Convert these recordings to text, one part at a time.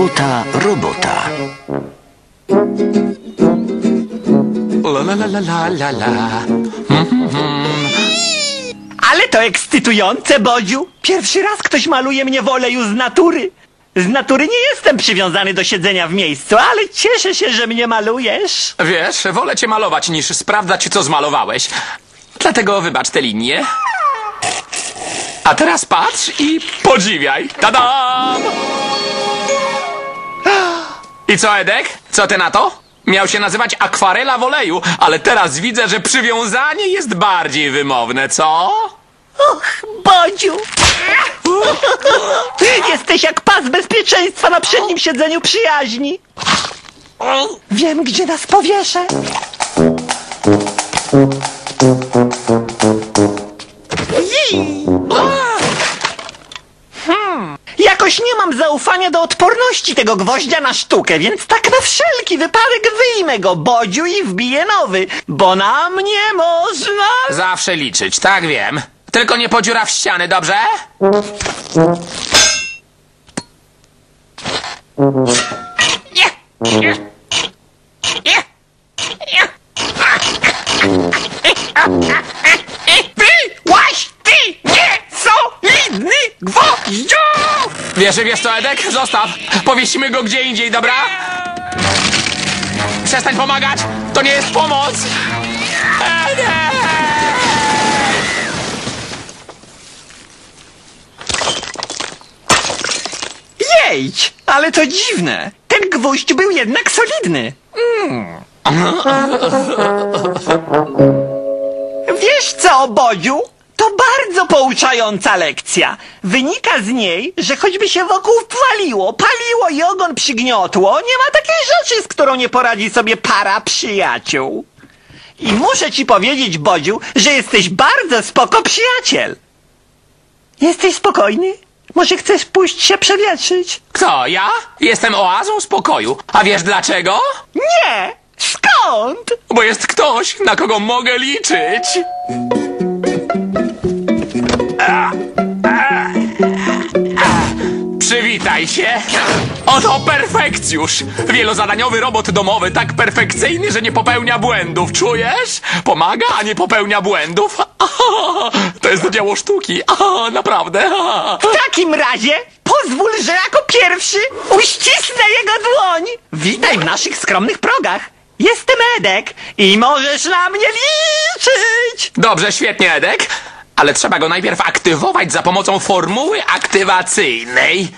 Robota, robota. La la la la la la la. Ale to ekscytujące, Bodziu. Pierwszy raz ktoś maluje mnie w oleju z natury. Z natury nie jestem przywiązany do siedzenia w miejscu, ale cieszę się, że mnie malujesz. Wiesz, wolę cię malować niż sprawdzać, co zmalowałeś. Dlatego wybacz te linie. A teraz patrz i podziwiaj. Tadam! I co, Edek? Co ty na to? Miał się nazywać akwarela w oleju, ale teraz widzę, że przywiązanie jest bardziej wymowne, co? Och, Bodziu. Jesteś jak pas bezpieczeństwa na przednim siedzeniu przyjaźni. Wiem, gdzie nas powieszę. Jakoś nie mam zaufania do odporności tego gwoździa na sztukę, więc tak na wszelki wypadek wyjmę go, Bodziu, i wbiję nowy, bo na mnie można... Zawsze liczyć, tak wiem. Tylko nie podziura w ściany, dobrze? Ty, łaś, ty, nie, solidny gwoździu! Wiesz, wiesz co, Edek? Zostaw. Powiesimy go gdzie indziej, dobra? Przestań pomagać! To nie jest pomoc! Edek! Jedź, ale to dziwne. Ten gwóźdź był jednak solidny. Mm. Wiesz co, Bodziu? Bardzo pouczająca lekcja. Wynika z niej, że choćby się wokół paliło, paliło i ogon przygniotło, nie ma takiej rzeczy, z którą nie poradzi sobie para przyjaciół. I muszę ci powiedzieć, Bodziu, że jesteś bardzo spoko przyjaciel. Jesteś spokojny? Może chcesz pójść się przewietrzyć? Kto, ja? Jestem oazą spokoju. A wiesz dlaczego? Nie! Skąd? Bo jest ktoś, na kogo mogę liczyć. Przywitaj się. Oto perfekcjusz. Wielozadaniowy robot domowy, tak perfekcyjny, że nie popełnia błędów. Czujesz? Pomaga, a nie popełnia błędów. To jest dzieło sztuki. Naprawdę. W takim razie pozwól, że jako pierwszy uścisnę jego dłoń. Witaj w naszych skromnych progach. Jestem Edek i możesz na mnie liczyć. Dobrze, świetnie, Edek. Ale trzeba go najpierw aktywować za pomocą formuły aktywacyjnej.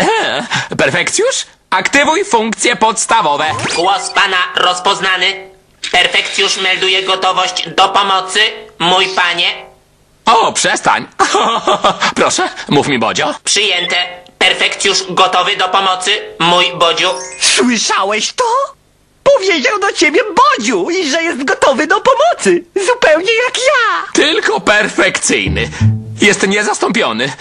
E, perfekcjusz? Aktywuj funkcje podstawowe. Głos pana rozpoznany. Perfekcjusz melduje gotowość do pomocy. Mój panie. O, przestań. Proszę, mów mi, Bodzio. Przyjęte. Perfekcjusz gotowy do pomocy. Mój Bodziu. Słyszałeś to? Powiedział do ciebie Bodziu i że jest gotowy do pomocy. Zupełnie jak ja. Tylko perfekcyjny. Jest niezastąpiony.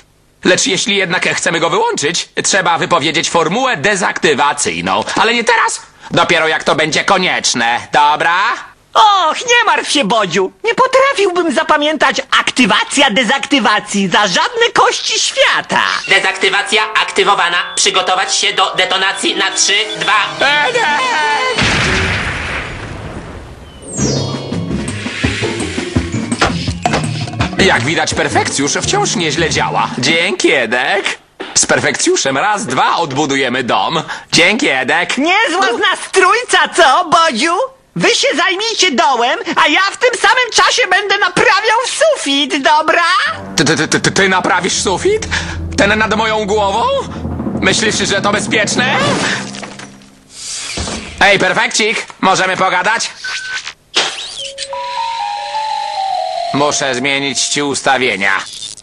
Lecz jeśli jednak chcemy go wyłączyć, trzeba wypowiedzieć formułę dezaktywacyjną. Ale nie teraz. Dopiero jak to będzie konieczne. Dobra? Och, nie martw się, Bodziu. Nie potrafiłbym zapamiętać aktywacja dezaktywacji za żadne kości świata. Dezaktywacja aktywowana. Przygotować się do detonacji na 3, 2. Edek! Jak widać, perfekcjusz wciąż nieźle działa. Dzięki, Edek. Z perfekcjuszem raz, dwa odbudujemy dom. Dzięki, Edek. Niezła z nas trójca, co, Bodziu? Wy się zajmijcie dołem, a ja w tym samym czasie będę naprawiał sufit, dobra? Ty, ty, ty, ty, ty naprawisz sufit? Ten nad moją głową? Myślisz, że to bezpieczne? Ej, perfekcik, możemy pogadać? Muszę zmienić ci ustawienia.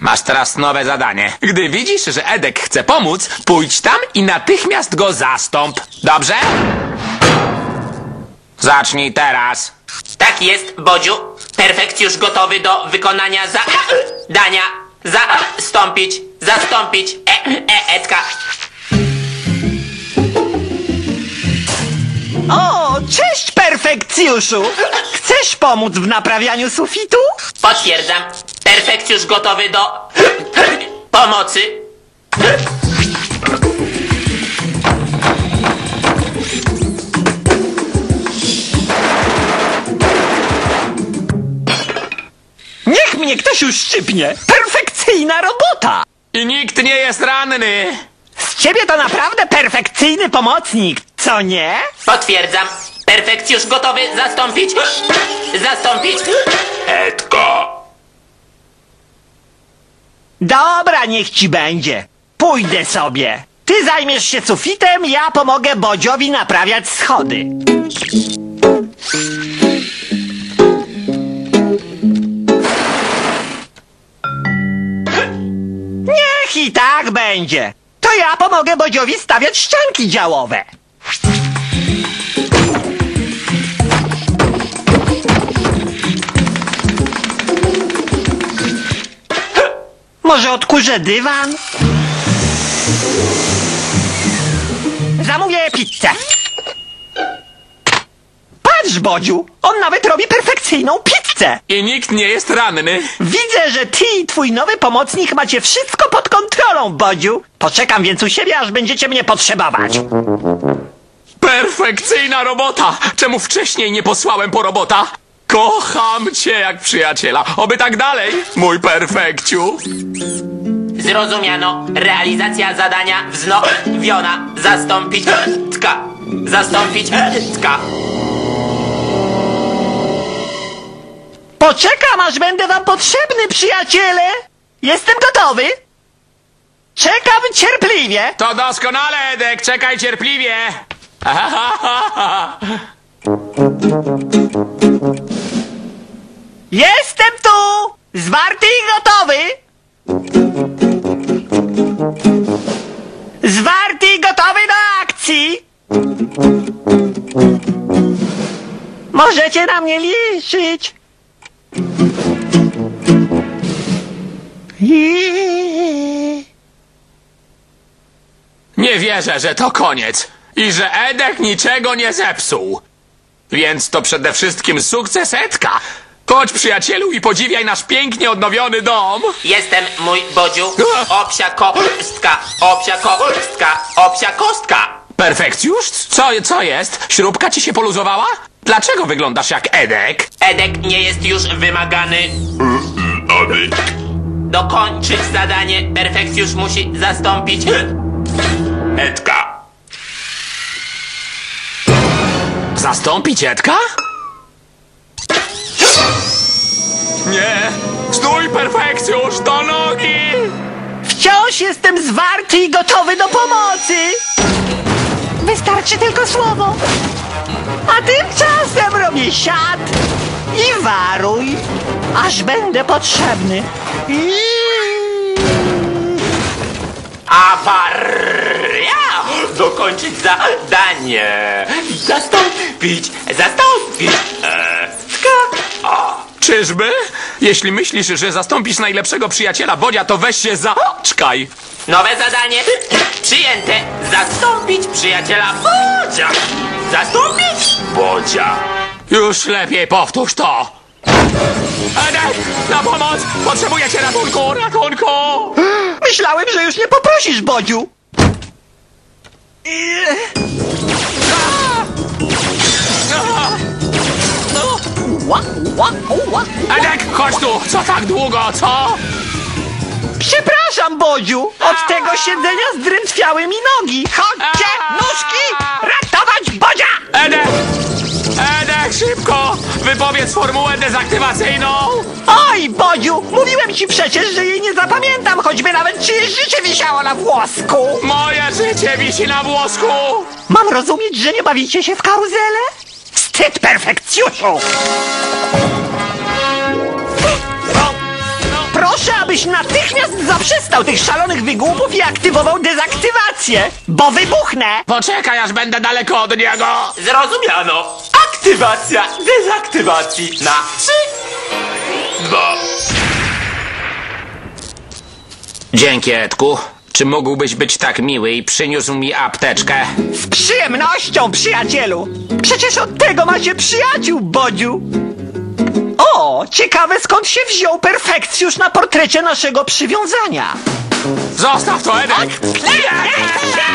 Masz teraz nowe zadanie. Gdy widzisz, że Edek chce pomóc, pójdź tam i natychmiast go zastąp. Dobrze? Zacznij teraz. Tak jest, Bodziu. Perfekcjusz gotowy do wykonania za... dania. Zastąpić. Zastąpić. E, e, Edka. O, cześć, perfekcjuszu! Chcesz pomóc w naprawianiu sufitu? Potwierdzam. Perfekcjusz gotowy do... pomocy. Mnie ktoś uszczypnie. Perfekcyjna robota! I nikt nie jest ranny. Z ciebie to naprawdę perfekcyjny pomocnik, co nie? Potwierdzam. Perfekcjusz gotowy zastąpić. Zastąpić. Edko. Dobra, niech ci będzie. Pójdę sobie. Ty zajmiesz się sufitem, ja pomogę Bodziowi naprawiać schody. I tak będzie. To ja pomogę Bodziowi stawiać ścianki działowe. Może odkurzę dywan? Zamówię pizzę. Patrz, Bodziu, on nawet robi perfekcyjną pizzę. I nikt nie jest ranny. Widzę, że ty i twój nowy pomocnik macie wszystko kontrolą, Bodziu. Poczekam więc u siebie, aż będziecie mnie potrzebować. Perfekcyjna robota! Czemu wcześniej nie posłałem po robota? Kocham cię jak przyjaciela. Oby tak dalej, mój perfekciu. Zrozumiano. Realizacja zadania wznowiona. Zastąpić. Tka. Zastąpić. Tka. Poczekam, aż będę wam potrzebny, przyjaciele. Jestem gotowy. Czekam cierpliwie. To doskonale, Edek, czekaj cierpliwie. Jestem tu! Zwarty i gotowy! Zwarty i gotowy do akcji! Możecie na mnie liczyć! Jeee. Nie wierzę, że to koniec i że Edek niczego nie zepsuł. Więc to przede wszystkim sukces Edka. Chodź, przyjacielu, i podziwiaj nasz pięknie odnowiony dom. Jestem mój Bodziu. Opsia kostka. Opsia kostka. Opsia kostka. Perfekcjusz? Co, co jest? Śrubka ci się poluzowała? Dlaczego wyglądasz jak Edek? Edek nie jest już wymagany. Dokończyć zadanie. Perfekcjusz musi zastąpić. Edka. Zastąpić Edka? Nie! Stój, perfekcjusz, do nogi! Wciąż jestem zwarty i gotowy do pomocy! Wystarczy tylko słowo. A tymczasem robię siad i waruj, aż będę potrzebny. Awaria! Dokończyć zadanie. Zastąpić. Zastąpić. E, tka. O. Czyżby? Jeśli myślisz, że zastąpisz najlepszego przyjaciela Bodzia, to weź się za... Czkaj! Nowe zadanie przyjęte. Zastąpić przyjaciela Bodzia. Zastąpić Bodzia. Już lepiej powtórz to! Edek! Na pomoc! Potrzebuję cię ratunku! Ratunku! Myślałem, że już nie poprosisz, Bodziu. Ła, ła, ła. Edek, chodź tu! Co tak długo, co? Przepraszam, Bodziu, od tego siedzenia zdrętwiały mi nogi. Chodźcie, nóżki, ratować Bodzia! Edek! Szybko! Wypowiedz formułę dezaktywacyjną! Oj, Bodziu, mówiłem ci przecież, że jej nie zapamiętam, choćby nawet czyjeś życie wisiało na włosku. Moje życie wisi na włosku! Mam rozumieć, że nie bawicie się w karuzelę? Wstyd, perfekcjuszu! Proszę, abyś natychmiast zaprzestał tych szalonych wygłupów i aktywował dezaktywację, bo wybuchnę! Poczekaj, aż będę daleko od niego! Zrozumiano. Aktywacja dezaktywacji na trzy. Dwa. Dzięki, Edku. Czy mógłbyś być tak miły i przyniósł mi apteczkę? Z przyjemnością, przyjacielu! Przecież od tego macie przyjaciół, Bodziu! O, ciekawe skąd się wziął perfekcjusz na portrecie naszego przywiązania. Zostaw to, Edek! Nie!